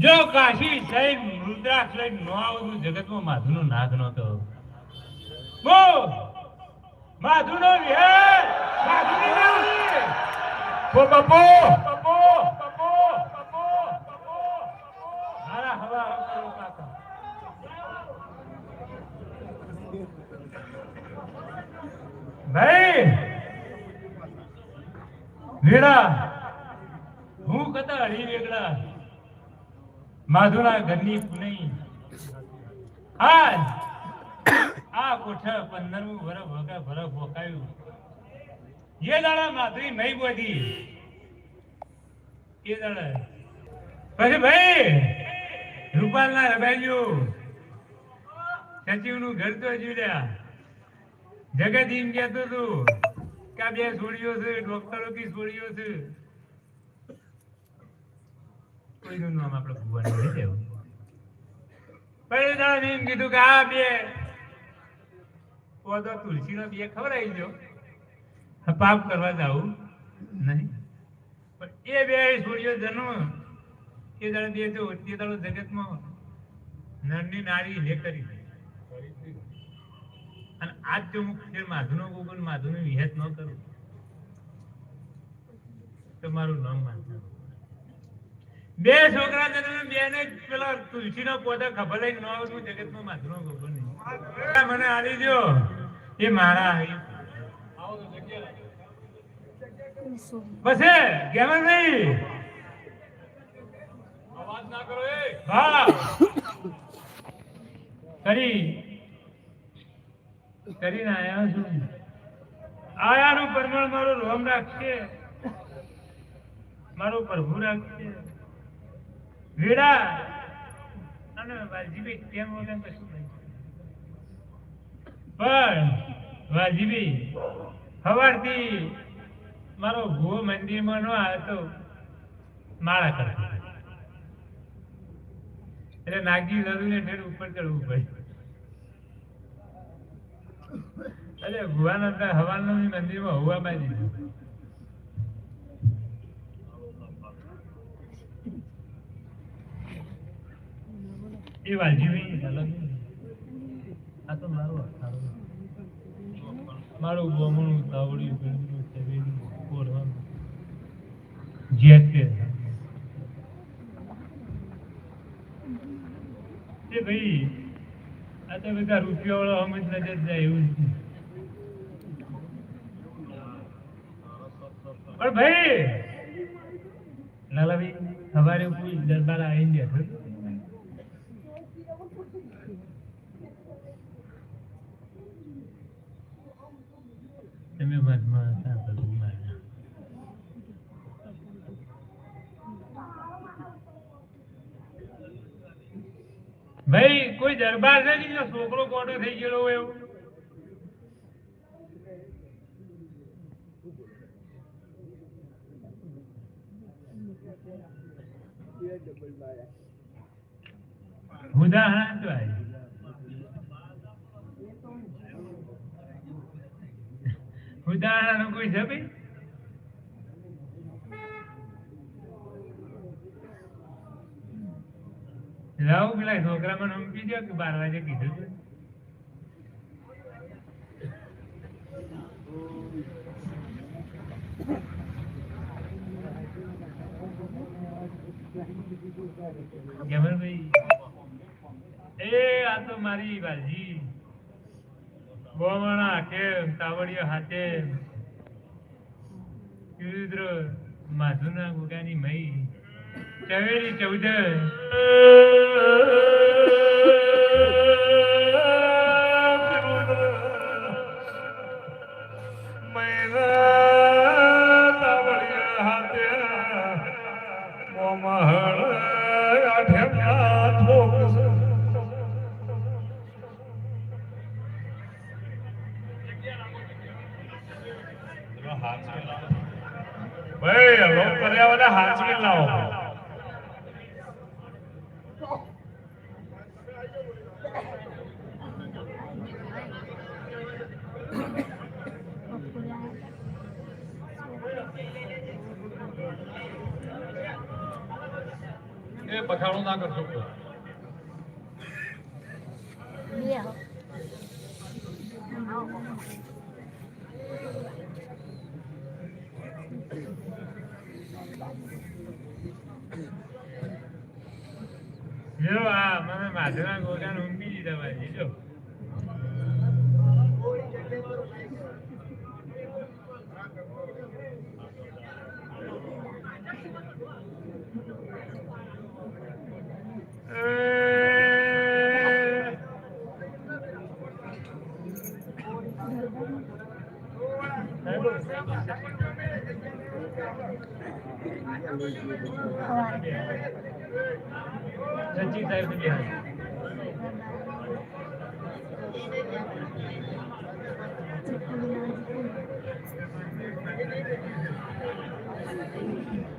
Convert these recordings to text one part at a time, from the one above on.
જો કાશી સહિત રુદ્રાક્ષ લઈને નો આવતું જગતમાં માધુનો નાદ નહોતો. બો માધુનો વિહાર! માધુની બાપુ. હારા હવા કાકા. ભાઈ વેડા હું કતા હરી વેગડા માધુના ઘરની પુનઈ. આજ આ કોઠા પંદરમું વરસ વગા ભરફ ભોકાયું એ દાડા માધુરી નહીં બોધી, એ દાડા. પછી ભાઈ, રૂપાલના રબાઈઓ સચિવનું ઘર તો જીવ્યા જગત એમ કહેતું હતું કે બે છોડીઓ છે ડોક્ટરો કી છોડીઓ છે. કોઈનું નામ આપણે ભુવન નહીં દેવું પરિણામ એમ કીધું કે આ બે પોતો તુલસીનો બે ખવડાવી જો પાપ કરવા જાવું નહીં. પણ એ બે છોડીઓ જન્મ, એ દાડે બે તો તે દાડો જગતમાં નરની નારી હે કરી અને આજ જો હું ફેર માધુનો ગોગન, માધુનો વિહેત ન કરું તમારું નામ માનતા બે છોકરા છે તમે બે ને પેલા તુલસીનો પોતા ખબર લઈને ન જગતમાં માધુનો ખબર નહીં. મને આલી જો એ મારા બસ કેમન નહીં અવાજ ના કરો એ. હા. કરી. કરીને આયા છું. આયાનું પરમાણ મારું રોમ રાખશે. મારું પ્રભુ રાખશે. વેડા અને વાજીબી તેમ વગર કશું નહીં. પણ વાજીબી સવારથી મારો મંદિરમાં નો આવ્યો તો માળા કરતો. એટલે નાગજી દાદુને ઠેર ઉપર ચડવું પડે. અરે ભુવાના હવાનું હવાના મંદિરમાં હોવા બાજી એ તો મારું અખાડું. મારું જે એ ભાઈ, આ તો બધા રૂપિયા વાળો અમજ નજર જાય એવું પણ ભાઈ લાલાભાઈ સવારે કોઈ દરબાર આવીને માર્યા. ભાઈ કોઈ દરબાર નહીં જ્યાં છોકરો કોટો થઈ ગયેલો હોય એવું ઉદાહરણ તો ઉદાહરણ કોઈ છે ભાઈ? પેલા છોકરા મને સમજી દો કે બાર વાગે કીધું હતું. જમલભાઈ આ તો મારી બાજી. બોમણા કે તાવડીઓ હાથે. રુદ્ર માધુના ગુગાની મઈ ચવેરી ચૌદ. એ ના કરશો જો આ મને માધવના ગોળાને ઊંઘી દીધા ભાઈ જો સચિન સાહેબ ને લાગે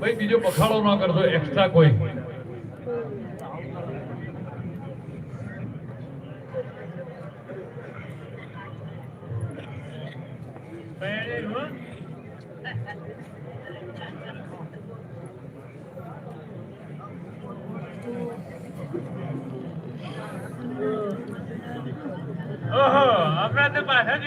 ભાઈ બીજો પખાડો ના કરતો એક્સ્ટ્રા કોઈ. આપણા તો પાછા જ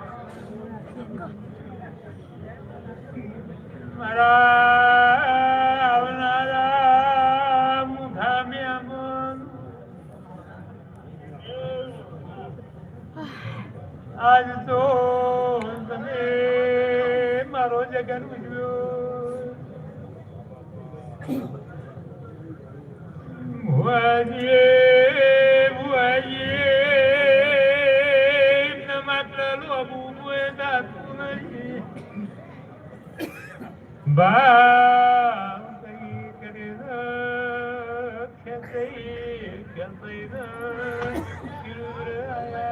આજ તો તમે મારો જગન ઉજવ્યો ભુવાજીએ ભુવાજીએ ન માત્ર લોબું એ દાતું નહીં ભાવ કરી કરે ખેતઈ ખેતઈ ના કિરુરાયા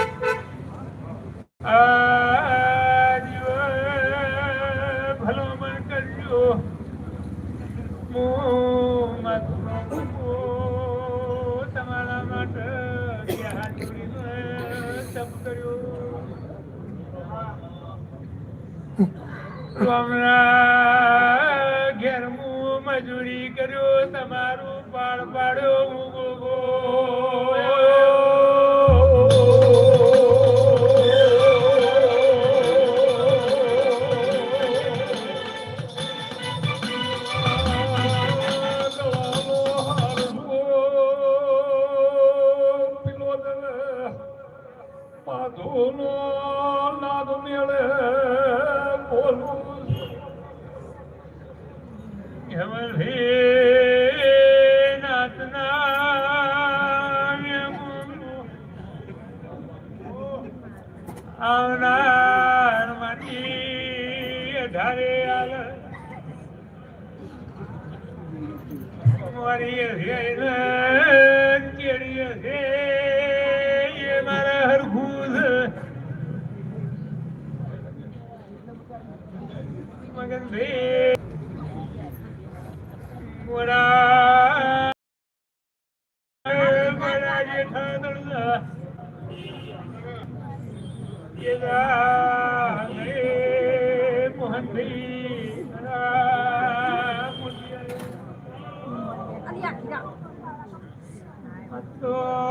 મજૂરી કર્યો તમારું પાળ પાડ્યો હું ગોગો માધુનો નાદ મેળે આવનાર માટી અઢારે આલ મારી હેર કેડી હે એ મારા હરખું મગન ભાઈ Buddha, Buddha, Yatana, Yada, Muhammad, Muhammad, Muhammad,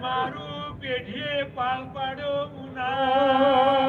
તમારું પેઢીએ પાલ પાડ્યો મુના